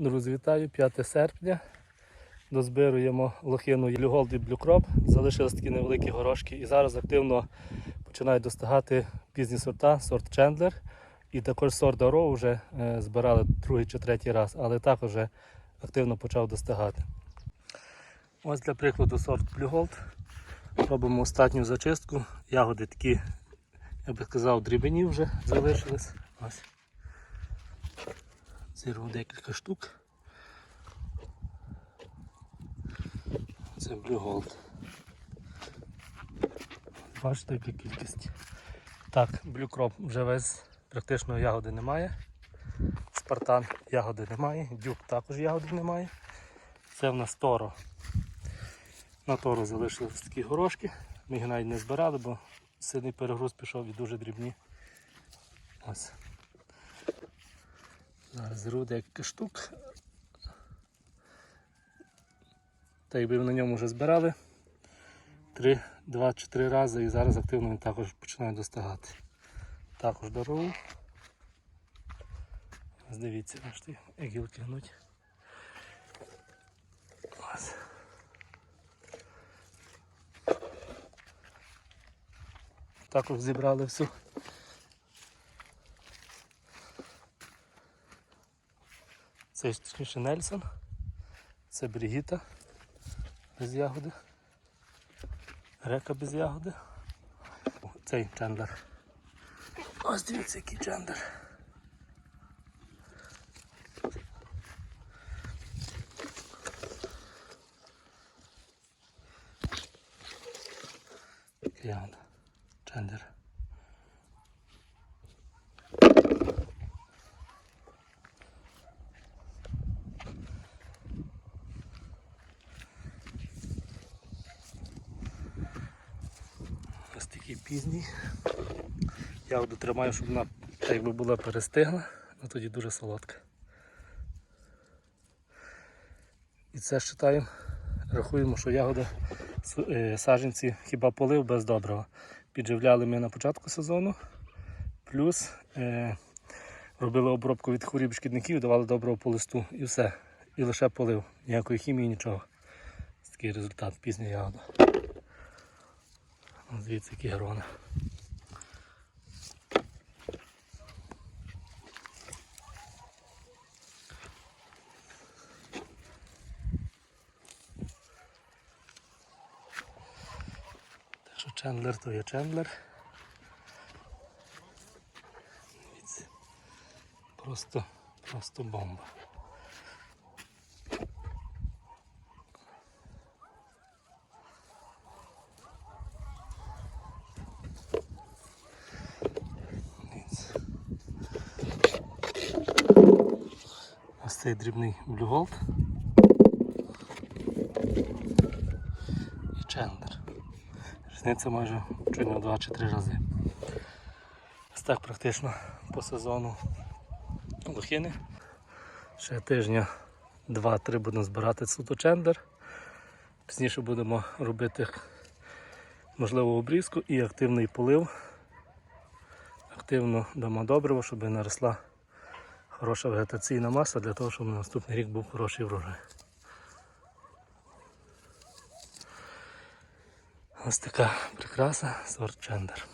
Друзі, вітаю, 5 серпня. Дозбируємо лохину Люголд і Блюкроп. Залишились такі невеликі горошки. І зараз активно починають достигати пізні сорта, сорт Чендлер. І також сорт Доро вже е, збирали другий чи третій раз, але також вже активно почав достигати. Ось для прикладу сорт Blue Робимо остатню зачистку. Ягоди такі, я би сказав, дрібні вже залишились. Ось. Зірву декілька штук. Це Blue Gold. Бачите, яка кількість. Так, Blue Crop вже весь, практично ягоди немає. Спартан ягоди немає, дюк також ягоди немає. Це в нас Торо. На Торо залишились такі горошки. Ми їх навіть не збирали, бо сильний перегруз пішов і дуже дрібні. Ось. Зараз зру декілька штук. Та якби на ньому вже збирали 3, 2 чи 3 рази і зараз активно він також починає достигати. Також. Ось Дивіться, бачите, як гілки гнуть. Ось. Також зібрали всю. Це Нельсон. Це Бригіта без ягоди. Река без ягоди. О, Цей Чендлер. Ось дивіться, який Чендлер. Ягода. Чендлер. Ось такий пізній. Я от тримаю, щоб вона якби була перестигла, але тоді дуже солодка. І це вважаємо, рахуємо, що ягода е, хіба полив без доброго. Підживляли ми на початку сезону, плюс е, робили обробку від хворіб шкідників, давали доброго по листу і все. І лише полив. Ніякої хімії, нічого. Ось такий результат пізня ягода. Дивіться, які грони. Так що Чендлер то є Чендлер. Просто, просто бомба. Цей дрібний Gold. І Чендлер. Різниця майже чуть не в 2 чи 3 рази. Ось так практично по сезону лохини. Ще тижня 2-3 будемо збирати суто чендер. Пізніше будемо робити можливо обрізку і активний полив. Активно дамо добриво, щоб наросла хороша вегетаційна маса для того, щоб на наступний рік був хороший врожай. Ось така прикраса сорт чендер.